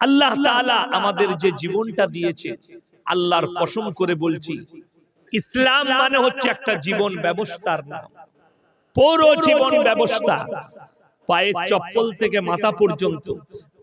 আল্লাহ তাআলা আমাদের যে জীবনটা দিয়েছে আল্লাহর কসম করে বলছি ইসলাম মানে হচ্ছে একটা জীবন ব্যবস্থার নাম। পুরো জীবন ব্যবস্থা পায়ের চপ্পল থেকে মাথা পর্যন্ত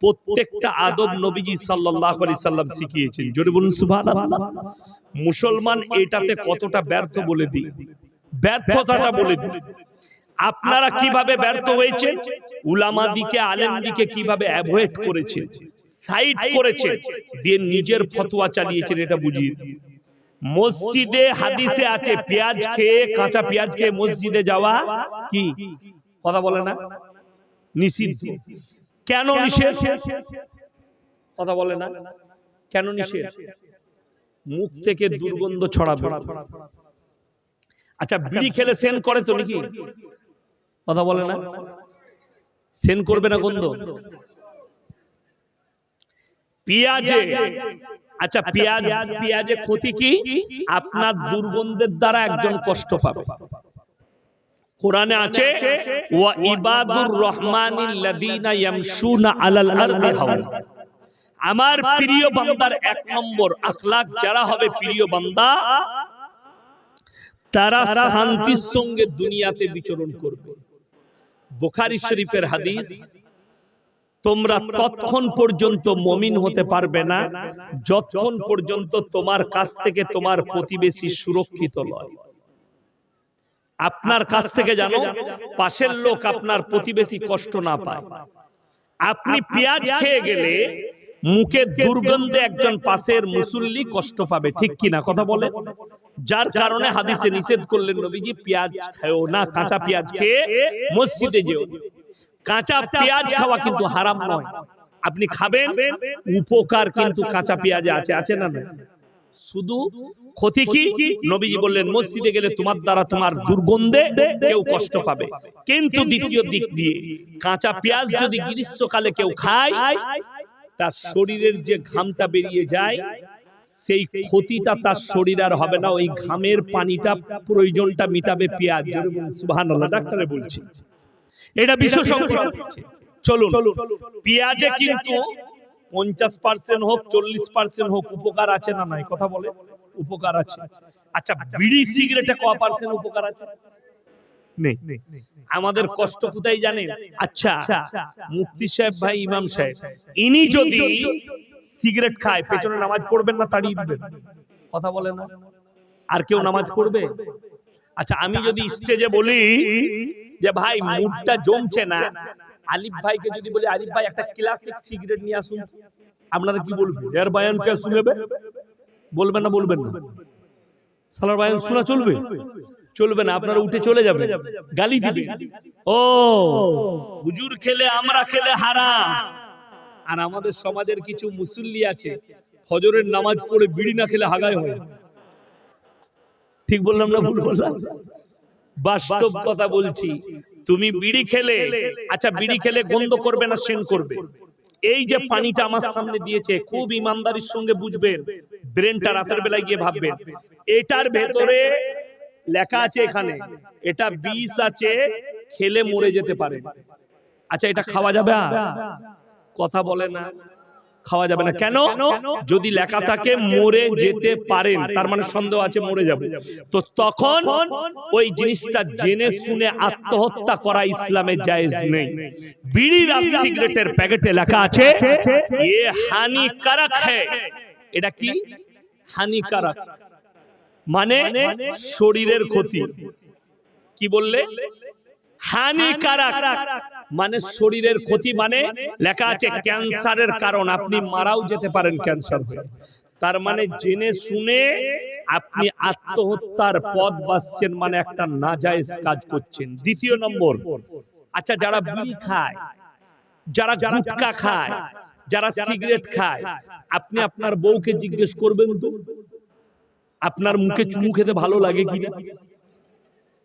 প্রত্যেকটা আদব নবীজি সাল্লাল্লাহু আলাইহি সাল্লাম শিখিয়েছেন। জোরে বলুন সুবহানাল্লাহ। মুসলমান এটাতে কতটা ব্যর্থ বলে দিই? ব্যর্থতাটা বলে দিই। আপনারা কীভাবে ব্যর্থ হয়েছেন? উলামা দিকে আলেম দিকে কীভাবে অ্যাভয়েড করেছেন? সাইড করেছে দিয়ে নিজের ফতোয়া চালিয়েছেন এটা বুঝিয়ে মসজিদে হাদিসে আছে পেঁয়াজ খেয়ে কাঁচা পেঁয়াজ খেয়ে মসজিদে যাওয়া কি? কথা বলে না? নিষিদ্ধ। কেন নিষেধ? কথা বলে না? কেন নিষেধ? মুখ থেকে দুর্গন্ধ ছড়াবে। আচ্ছা বিড়ি খেলে সেন করে তো নাকি কথা বলে না? সেন করবে না গন্ধ? পেঁয়াজে। আচ্ছা পেঁয়াজ পেঁয়াজে ক্ষতি কি? আপনার দুর্গন্ধের দ্বারা একজন কষ্ট পাবে। কোরআনে আছে ওয়া ইবাদুর ইয়ামশুনা আলাল আরদি হাওয়া। আমার প্রিয় বান্দার এক নম্বর আখলাক যারা হবে প্রিয় বান্দা তারা শান্তির সঙ্গে দুনিয়াতে বিচরণ করবে। বুখারী শরীফের হাদিস তোমরা ততক্ষণ পর্যন্ত মমিন হতে পারবে না, যতক্ষণ পর্যন্ত তোমার কাছ থেকে তোমার প্রতিবেশী সুরক্ষিত নয়। আপনার কাছ থেকে জানো, পাশের লোক আপনার প্রতিবেশী কষ্ট না পায়। আপনি পেঁয়াজ খেয়ে গেলে মুখে দুর্গন্ধে একজন পাশের মুসল্লি কষ্ট পাবে, ঠিক কি না কথা বলে? যার কারণে হাদিসে নিষেধ করলেন নবীজি, পেঁয়াজ খাও না, কাঁচা পেঁয়াজ খেয়ে মসজিদে যেও। কাঁচা পেঁয়াজ খাওয়া কিন্তু হারাম নয়। আপনি খাবেন উপকার কিন্তু কাঁচা পেঁয়াজে আছে আছে না না? শুধু ক্ষতি কি? নবীজি বললেন মসজিদে গেলে তোমার দ্বারা তোমার দুর্গন্ধে কেউ কষ্ট পাবে। কিন্তু দ্বিতীয় দিক দিয়ে কাঁচা পেঁয়াজ যদি গ্রীষ্মকালে কেউ খায় তার শরীরের যে ঘামটা বেরিয়ে যায় সেই ক্ষতিটা তার শরীর আর হবে না। ওই ঘামের পানিটা প্রয়োজনটা মিটাবে পেঁয়াজ। সুবহানাল্লাহ ডাক্তারে বলছে। এটা বিশেষজ্ঞ চলুন। পেঁয়াজে কিন্তু পঞ্চাশ পার্সেন্ট হোক চল্লিশ পার্সেন্ট হোক উপকার আছে না নাই? কথা বলে। উপকার আছে। আচ্ছা বিড়ি সিগারেটে ক পার্সেন্ট উপকার আছে? নেই। আমাদের কষ্ট কোথায় জানেন? আচ্ছা মুফতি সাহেব ভাই ইমাম সাহেব ইনি যদি সিগারেট খায় পেছনে নামাজ পড়বেন না তাড়িয়ে দিবেন? কথা বলে না? আর কেউ নামাজ পড়বে? আচ্ছা আমি যদি স্টেজে বলি যে ভাই মুডটা জমছে না। আলিফ ভাইকে যদি বলি আলিফ ভাই একটা ক্লাসিক সিগারেট নিয়ে আসুন। আপনারা কি বলবেন? এর বায়ান কে শুনবে? বলবেন না বলবেন না। সালার বায়ান শোনা চলবে? চলবে না আপনারা উঠে চলে যাবে গালি দিবে। ও হুজুর খেলে আমরা খেলে হারাম। আর আমাদের সমাজের কিছু মুসল্লি আছে ফজরের নামাজ পড়ে বিড়ি না খেলে হাগায় হয়। ঠিক বললাম না ভুল বললাম? বাস্তব কথা বলছি। তুমি বিড়ি খেলে আচ্ছা বিড়ি খেলে গন্ধ করবে না, সেন করবে। এই যে পানিটা আমার সামনে দিয়েছে, খুব ইমানদারির সঙ্গে বুঝবেন, ব্রেনটা রাতের বেলায় গিয়ে ভাববেন। এটার ভেতরে লেখা আছে এখানে, এটা বিষ আছে, খেলে মরে যেতে পারে। আচ্ছা এটা খাওয়া যাবে? কথা বলে না। খাওয়া যাবে না। কেন? যদি লেখা থাকে মরে যেতে পারেন তার মানে সন্দেহ আছে মরে যাবে। তো তখন ওই জিনিসটা জেনে শুনে আত্মহত্যা করা ইসলামে জায়েজ নেই। বিড়ির আর সিগারেটের প্যাকেটে লেখা আছে এ হানিকারক হ্যায় এটা কি? হানিকারক। মানে শরীরের ক্ষতি। কি বললে? হানিকারক। মানে শরীরের ক্ষতি মানে লেখা আছে ক্যান্সারের কারণ। আপনি মারাও যেতে পারেন ক্যান্সার হয়ে। তার মানে জেনে শুনে আপনি আত্মহত্যার পথ বাঁচছেন মানে একটা নাজায়েজ কাজ করছেন। দ্বিতীয় নম্বর আচ্ছা যারা বিড়ি খায়, যারা গুটকা খায়, যারা সিগারেট খায়, আপনি আপনার বউকে জিজ্ঞেস করবেন তো, আপনার মুখে চুমু খেতে ভালো লাগে কিনা?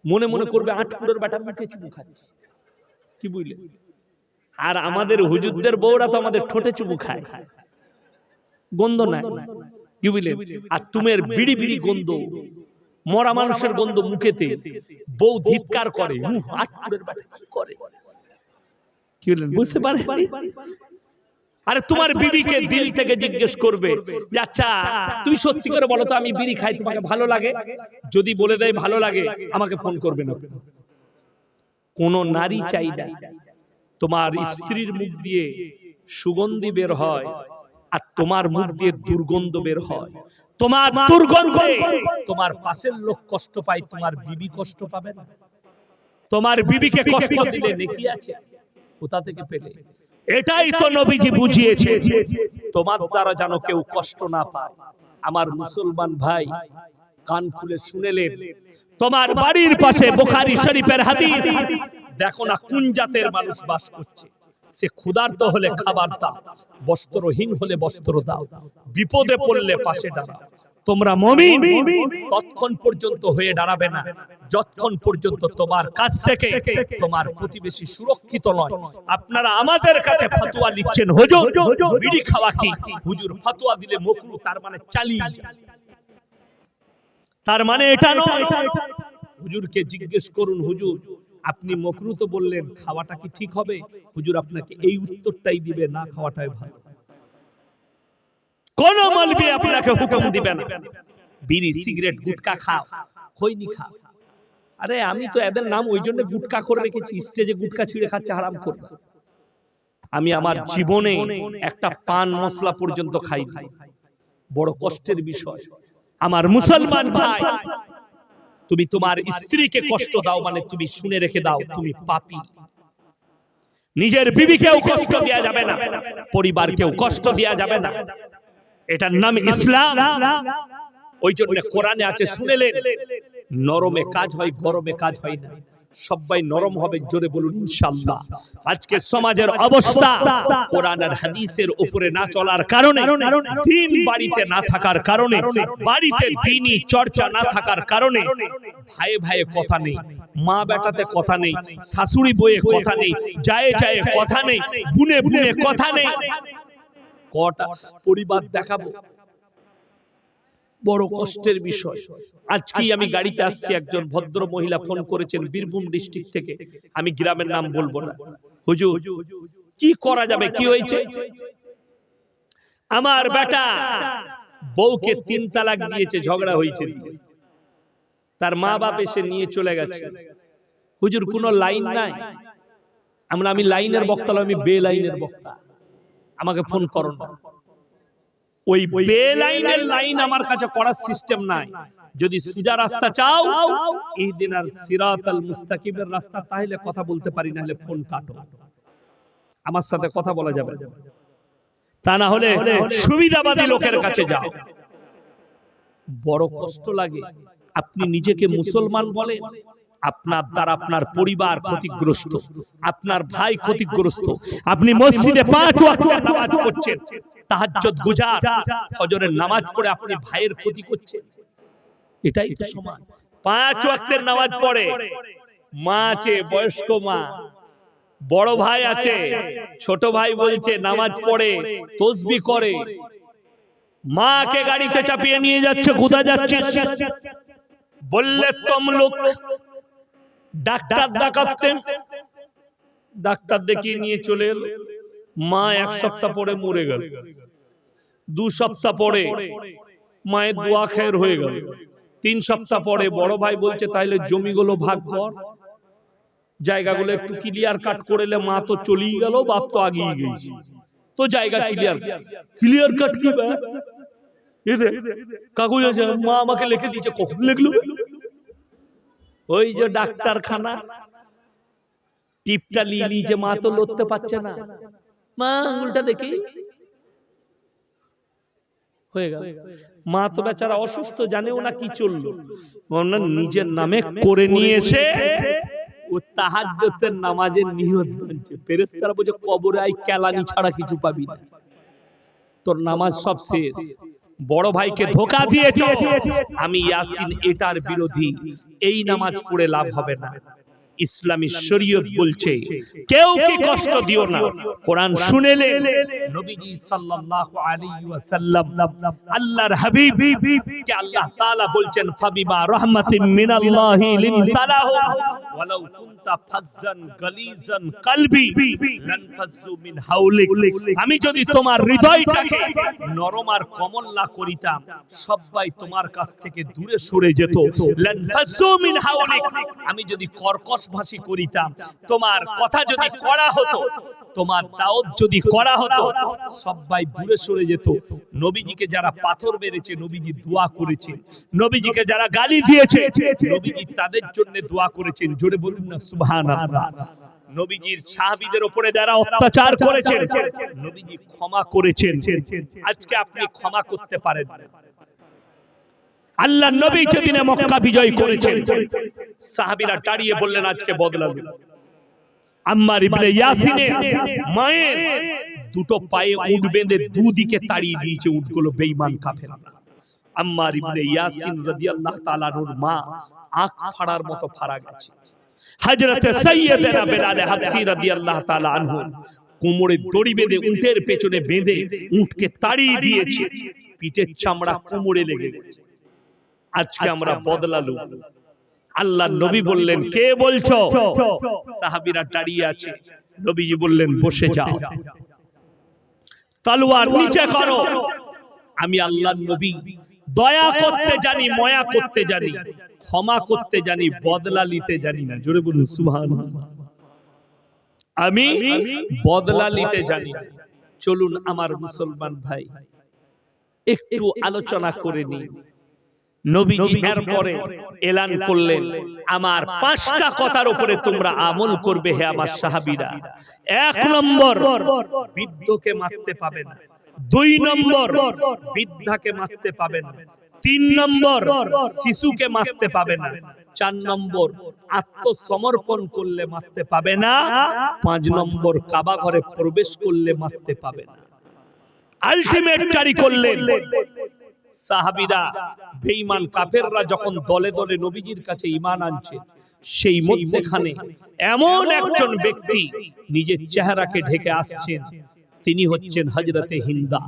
মনে মনে করবে আটকুড়ের বেটা মুখে চুমু খাচ্ছে। কি বুঝলে? আর আমাদের হুজুরদের বউরা তো আমাদের ঠোঁটে চুমু খায়। গন্ধ নাই। কি বুঝলে? আর তুমের বিড়ি বিড়ি গন্ধ। মরা মানুষের গন্ধ মুখেতে। বউ ধিৎকার করে। কি করে? কি বললেন? বুঝতে পারে আরে তোমার বিবিকে দিল থেকে জিজ্ঞেস করবে যে আচ্ছা তুমি সত্যি করে বলো তো আমি বিড়ি খাই তোমাকে ভালো লাগে? যদি বলে দেয় ভালো লাগে আমাকে ফোন করবে না। কোন নারী চাই না তোমার স্ত্রীর মুখ দিয়ে সুগন্ধি বের হয় আর তোমার মুখ দিয়ে দুর্গন্ধ বের হয়। তোমার দুর্গন্ধে তোমার পাশের লোক কষ্ট পায় তোমার বিবি কষ্ট পাবে না। তোমার বিবিকে কষ্ট দিলে নেকি আছে? কোথা থেকে পেলে? এটাই তো নবীজি বুঝিয়েছে তোমার দ্বারা যেন কেউ কষ্ট না পায়। আমার মুসলমান ভাই কান খুলে শুনেলেন তোমার বাড়ির পাশে বোখারি শরীফের হাদিস। দেখো না কোন জাতের মানুষ বাস করছে। সে ক্ষুধার্ত হলে খাবার দাও বস্ত্রহীন হলে বস্ত্র দাও বিপদে পড়লে পাশে দাঁড়াও। তোমরা মমিন। তৎক্ষণ পর্যন্ত হয়ে দাঁড়াবে না। যতক্ষণ পর্যন্ত তোমার কাছ থেকে তোমার প্রতিবেশী সুরক্ষিত নয়। আপনারা আমাদের কাছে ফতোয়া নিচ্ছেন হুজুর বিড়ি খাওয়া কি? হুজুর ফতোয়া দিলে মকরু তার মানে চালিয়ে যায়। তার মানে এটা নয়। হুজুরকে জিজ্ঞেস করুন হুজুর আপনি মকরু তো বললেন খাওয়াটা কি ঠিক হবে? হুজুর আপনাকে এই উত্তরটাই দিবে না খাওয়াটাই ভালো। কোন মলবি আপনাকে হুকুম দিবে না। বিড়ি সিগারেট গুটকা খাও খৈনি খাও। আরে আমি তো এদের নাম ওই জন্য গুটকা করে রেখেছি স্টেজে গুটকা ছিঁড়ে খাচ্ছে হারাম করে। আমি আমার জীবনে একটা পান মশলা পর্যন্ত খাই বড় কষ্টের বিষয়। আমার মুসলমান ভাই তুমি তোমার স্ত্রীকে কষ্ট দাও মানে তুমি শুনে রেখে দাও তুমি পাপি। নিজের বিবিকেও কষ্ট দেওয়া যাবে না পরিবারকেও কষ্ট দেওয়া যাবে না। এটার নাম ইসলাম। ওই জন্য কোরআনে আছে শুনেলেন নরমে কাজ হয় গরমে কাজ হয় না। সবাই নরম হবে জোরে বলুন ইনশাআল্লাহ। আজকে সমাজের অবস্থা কোরআন আর হাদিসের উপরে না চলার কারণে দিন বাড়িতে না থাকার কারণে বাড়িতে দিনই চর্চা না থাকার কারণে ভাই ভাইয়ে কথা নেই মা বেটাতে কথা নেই শাশুড়ি বইয়ে কথা নেই যায় যায় কথা নেই বুনে বুনে কথা নেই। কটা পরিবার দেখাবো? বড় কষ্টের বিষয়। আজকেই আমি গাড়িতে আসছি একজন ভদ্র মহিলা ফোন করেছেন বীরভূম ডিস্ট্রিক্ট থেকে। আমি গ্রামের নাম বলব না। হুজুর কি করা যাবে? কি হয়েছে? আমার বেটা বউকে তিন তালাক দিয়েছে ঝগড়া হয়েছে। তার মা বাপ এসে নিয়ে চলে গেছে। হুজুর কোনো লাইন নাই। আমরা আমি লাইনের বক্তা আমি বে লাইনের বক্তা। আমাকে ফোন করো না। ওই বে লাইনের লাইন আমার কাছে করার সিস্টেম নাই। যদি সুজা রাস্তা চাও এই দিন আর সিরাত আল মুস্তাকিমের রাস্তা তাহলে কথা বলতে পারি না হলে ফোন কাটো। আমার সাথে কথা বলা যাবে। তা না হলে সুবিধাবাদী লোকের কাছে যাও। বড় কষ্ট লাগে। আপনি নিজেকে মুসলমান বলেন আপনার দ্বারা আপনার পরিবার ক্ষতিগ্রস্ত। আপনার ভাই ক্ষতিগ্রস্ত। আপনি মসজিদে পাঁচ ওয়াক্ত নামাজ পড়ছেন। তাহাজ্জুদ গুজার ফজরের নামাজ পড়ে আপনি ভাইয়ের ক্ষতি করছেন। এটাই তো সমান পাঁচ ওয়াক্তের নামাজ পড়ে। মা আছে বয়স্ক মা। বড় ভাই আছে ছোট ভাই বলছে নামাজ পড়ে তসবি করে। মাকে গাড়িতে চাপিয়ে নিয়ে যাচ্ছে কোথা যাচ্ছে বললে তমলুক ডাক্তার দেখাচ্ছেন ডাক্তার দেখিয়ে নিয়ে চলে এলো। মা এক সপ্তাহ পরে মরে গেল। দু সপ্তাহ পরে মায়ের দোয়া খের হয়ে গেল। তিন সপ্তাহ পরে বড় ভাই বলছে তাইলে জমিগুলো ভাগ কর। জায়গাগুলো একটু ক্লিয়ার কাট করলে মা তো চলেই গেল বাপ তো আগিয়ে গেছে তো জায়গা ক্লিয়ার ক্লিয়ার কাট কি এদের কাগজ আছে মা আমাকে লিখে দিয়েছে কখন লিখলো? ওই যে ডাক্তারখানা। টিপটা লিলি যে মা তো লড়তে পারছে না। মা দেখি। হয়ে গেল। মা তো বেচারা অসুস্থ, জানেও না কি চলল। নিজের নামে করে নিয়ে এসে ও তাহাজ্জুদের নামাজের নিয়ত বানছে ফেরেশতারা বলছে, কবরে আই কেলানি ছাড়া কিছু পাবি না। তোর নামাজ সব শেষ। বড় ভাইকে ধোকা আমি ইয়াসিন এটার বিরোধী। এই নামাজ পড়ে লাভ হবে না। ইসলামী শরীয়ত বলছে কেউ কি কষ্ট দিও না। কোরআন শুনেলেন নবীজি সাল্লাল্লাহু আলাইহি ওয়াসাল্লাম আল্লাহর হাবিব কে আল্লাহ তাআলা বলছেন ফাবিমা রাহমাতিন মিনাল্লাহি লিনতালাহু ওয়ালাউ কুনতা ফাজ্জান গালিজান কলবি লান ফাজ্জু মিন হাওলিক আমি যদি তোমার হৃদয়টাকে নরম আর কোমল করিতাম সবাই তোমার কাছ থেকে দূরে সরে যেত। লান ফাজ্জু মিন হাওলিক আমি যদি কর্কশ ভাষী করিতাম। তোমার কথা যদি করা হতো তোমার দাওয়াত যদি করা হতো সবাই দূরে সরে যেত। নবীজিকে যারা পাথর মেরেছে নবীজি দোয়া করেছে নবীজিকে যারা গালি দিয়েছে নবীজি তাদের জন্য দোয়া করেছেন। জোরে বলুন না সুবহানাল্লাহ। নবীজির সাহাবীদের উপরে যারা অত্যাচার করেছেন নবীজি ক্ষমা করেছেন। আজকে আপনি ক্ষমা করতে পারেন। আল্লাহ নবী যেদিনে মক্কা বিজয় করেছেন, সাহাবীরা দাঁড়িয়ে বললেন, আজকে বদলাবে আম্মার ইবনে ইয়াসিনের মায়ের দুটো পায়ে উট বেঁধে দুদিকে তাড়িয়ে দিয়েছে, উটগুলো বেঈমান কাফের। আম্মার ইবনে ইয়াসিন রাদিয়াল্লাহু তাআলার মা আঁখ ফাড়ার মতো ফাড়া গেছে। হযরতে সাইয়্যিদানা বেলাল হাবসি রাদিয়াল্লাহু তাআলা আনহু কোমরে দড়ি বেঁধে উটের পেছনে বেঁধে উটকে তাড়িয়ে দিয়েছে। পিঠের চামড়া কোমরে লেগে গেছে। আজকে আমরা বদলালু। আল্লাহ নবী বললেন কে বলছো? সাহাবীরা দাঁড়িয়ে আছে। নবীজি বললেন বসে যাও। তলোয়ার নিচে করো। আমি আল্লাহ নবী। দয়া করতে জানি ময়া করতে জানি ক্ষমা করতে জানি বদলা নিতে জানি না। জোরে বলুন সুবহান আমি বদলা নিতে জানি। চলুন আমার মুসলমান ভাই একটু আলোচনা করে নিই। নবীজি এরপরে এলান করলেন আমার পাঁচটা কথার উপরে তোমরা আমল করবে হে আমার সাহাবীরা। এক নম্বর বৃদ্ধকে মারতে পাবে না দুই নম্বর বৃদ্ধাকে মারতে পাবে না তিন নম্বর শিশুকে মারতে পাবে না চার নম্বর আত্মসমর্পণ করলে মারতে পাবে না। পাঁচ নম্বর কাবা ঘরে প্রবেশ করলে মারতে পাবে না। আলটিমেট জারি করলেন। সাহাবিরা বেঈমান কাফেররা যখন দলে দলে নবীজির কাছে ঈমান আনছে সেই মধ্যখানে এমন একজন ব্যক্তি নিজের চেহারাকে ঢেকে আসছেন তিনি হচ্ছেন হযরতে হিন্দা।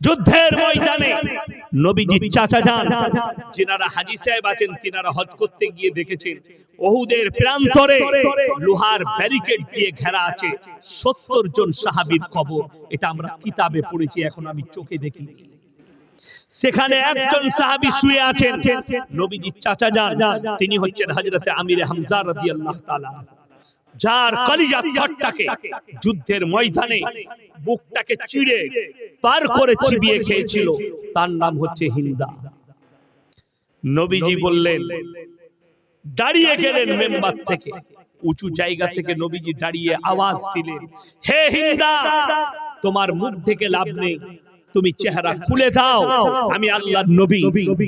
যুদ্ধের ময়দানে নবীজির চাচা যান যিনারা হাজী সাহেব আছেন তিনারা হজ করতে গিয়ে দেখেছেন ওহুদের প্রান্তরে লোহার ব্যারিকেড দিয়ে ঘেরা আছে সত্তর জন সাহাবীর কবর। এটা আমরা কিতাবে পড়েছি এখন আমি চোখে দেখিনি। সেখানে একজন সাহাবী শুয়ে আছেন। নবীজির চাচা যান। তিনি হচ্ছেন হযরতে আমির হামজা রাদিয়াল্লাহু তাআলা। যার কলিজা থটটাকে যুদ্ধের ময়দানে বুকটাকে চিড়ে পার করে চিবিয়ে খেয়েছিল। তার নাম হচ্ছে হিন্দা। নবীজি বললেন দাঁড়িয়ে গেলেন মেম্বার থেকে। উঁচু জায়গা থেকে নবীজি দাঁড়িয়ে আওয়াজ দিলেন। হে হিন্দা তোমার মুখ থেকে লাভ নেই। তুমি চেহারা খুলে দাও। আমি আল্লাহর নবী।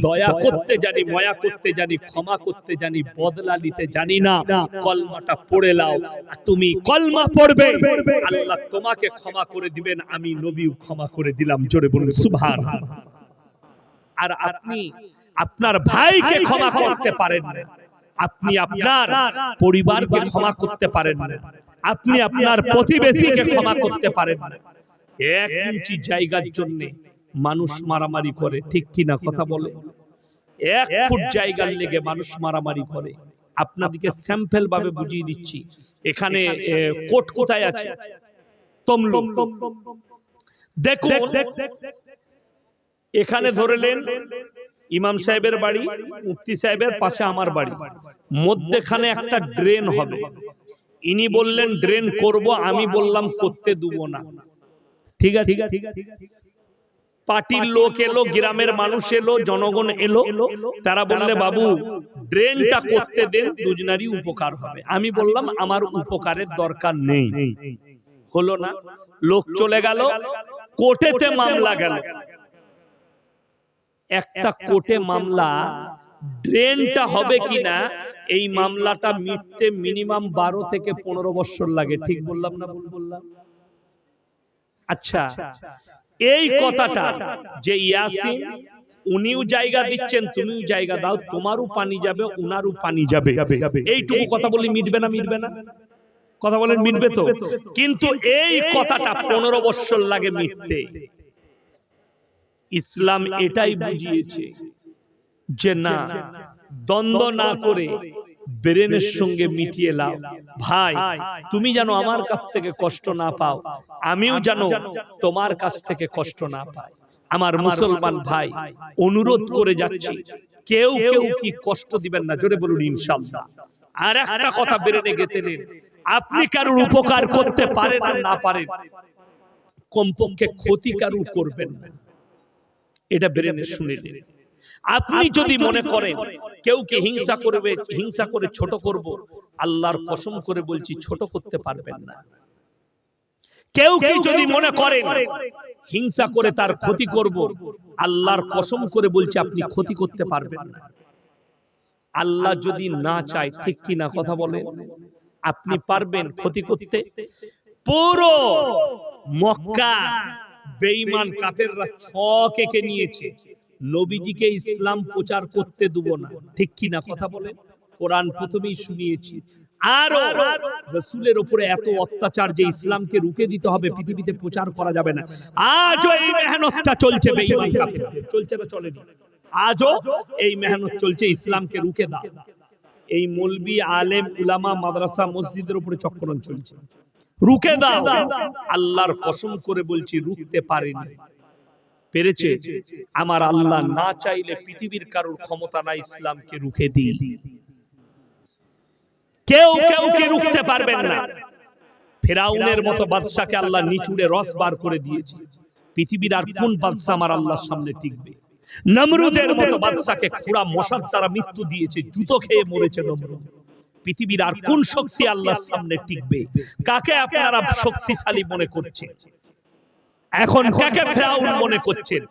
দয়া করতে জানি, ময়া করতে জানি, ক্ষমা করতে জানি, বদলা নিতে জানি না। কলমাটা পড়ে লাও তুমি কলমা পড়বে। আল্লাহ তোমাকে ক্ষমা করে দিবেন। আমি নবীও ক্ষমা করে দিলাম। জোরে বলুন, সুবহান। আর আপনি আপনার ভাইকে ক্ষমা করতে পারেন না। আপনি আপনার পরিবারকে ক্ষমা করতে পারেন না। আপনি আপনার প্রতিবেশীকে ক্ষমা করতে পারেন না। এক ইঞ্চি জায়গার জন্য মানুষ মারামারি করে। ঠিক কিনা কথা বলে এক ফুট জায়গার লেগে মানুষ মারামারি করে। আপনাদেরকে স্যাম্পল ভাবে বুঝিয়ে দিচ্ছি। এখানে কোট কোথায় আছে? তমলুক। দেখুন। এখানে ধরলেন ইমাম সাহেবের বাড়ি মুফতি সাহেবের পাশে আমার বাড়ি। মধ্যেখানে একটা ড্রেন হবে। ইনি বললেন ড্রেন করব আমি বললাম করতে দেবো না। ঠিক আছে? পার্টির লোক এলো গ্রামের মানুষ এলো জনগণ এলো। তারা বললে বাবু ড্রেনটা করতে দেন দুজনারই উপকার হবে। আমি বললাম আমার উপকারের দরকার নেই। হলো না? লোক চলে গেল কোর্টেতে মামলা গেল। একটা কোর্টে মামলা ড্রেনটা হবে কিনা এই মামলাটা মিটতে মিনিমাম বারো থেকে পনেরো বছর লাগে। ঠিক বললাম না ভুল বললাম? আচ্ছা এই কথাটা যে ইয়াসিন উনিও জায়গা দিচ্ছেন তুমিও জায়গা দাও তোমারও পানি যাবে উনারও পানি যাবে। এইটুকু কথা বলি মিটবে না মিটবে না? কথা বলেন মিটবে তো? কিন্তু এই কথাটা পনেরো বৎসর লাগে মিটতে। ইসলাম এটাই বুঝিয়েছে যে না দ্বন্দ্ব না করে ব্রেনের সঙ্গে মিটিয়ে লাও। ভাই তুমি যেন আমার কাছ থেকে কষ্ট না পাও। আমিও যেন তোমার কাছ থেকে কষ্ট না পাই। আমার মুসলমান ভাই অনুরোধ করে যাচ্ছি। কেউ কেউ কি কষ্ট দিবেন না? জোরে বলুন ইনশাআল্লাহ আর একটা কথা বেরেনে গেতে নেন আপনি কারোর উপকার করতে পারেন আর না পারেন? কমপক্ষে ক্ষতি কারুর করবেন। না। এটা বেরেনে শুনে নিন। আপনি যদি মনে করেন কেউ কি হিংসা করবে হিংসা করে ছোট করব আল্লাহর কসম করে বলছি ছোট করতে পারবেন না। কেউ কি যদি মনে করেন হিংসা করে তার ক্ষতি করব আল্লাহর কসম করে বলছি আপনি ক্ষতি করতে পারবেন না। আল্লাহ যদি না চায় ঠিক কি না কথা বলে আপনি পারবেন ক্ষতি করতে? পুরো মক্কা বেঈমান কাফেররা ছক নিয়েছে। নবীজিকে ইসলাম প্রচার করতে দেব না। ঠিক কি না কথা বলে? কোরআন প্রথমেই শুনিয়েছি। আর রসুলের উপরে এত অত্যাচার যে ইসলামকে রুখে দিতে হবে, পৃথিবীতে প্রচার করা যাবে না। আজও এই মেহনতটা চলছে বেঈমান কাফেরদের। চলছে না চলেনি? আজও এই মেহনত চলছে ইসলামকে রুখে দাও। এই মলবি, আলেম, উলামা, মাদ্রাসা, মসজিদের উপরে চক্করণ চলছে। রুখে দাও। আল্লাহর কসম করে বলছি, রুখতে পারেনি। পেরেছে আমার আল্লাহ না চাইলে পৃথিবীর কারোর ক্ষমতা না ইসলামকে রুখে দিই কেউ কেউ কে রুখতে পারবেন না। ফেরাউনের মতো বাদশাকে আল্লাহ নিচুড়ে রস বার করে দিয়েছে। পৃথিবীর আর কোন বাদশা আমার আল্লাহর সামনে টিকবে? নমরুদের মতো বাদশাকে খুঁড়া মশার দ্বারা মৃত্যু দিয়েছে জুতো খেয়ে মরেছে নমরুদ। পৃথিবীর আর কোন শক্তি আল্লাহর সামনে টিকবে? কাকে আপনারা শক্তিশালী মনে করছেন? এখন কাকে ফেরাউন মনে করছেন।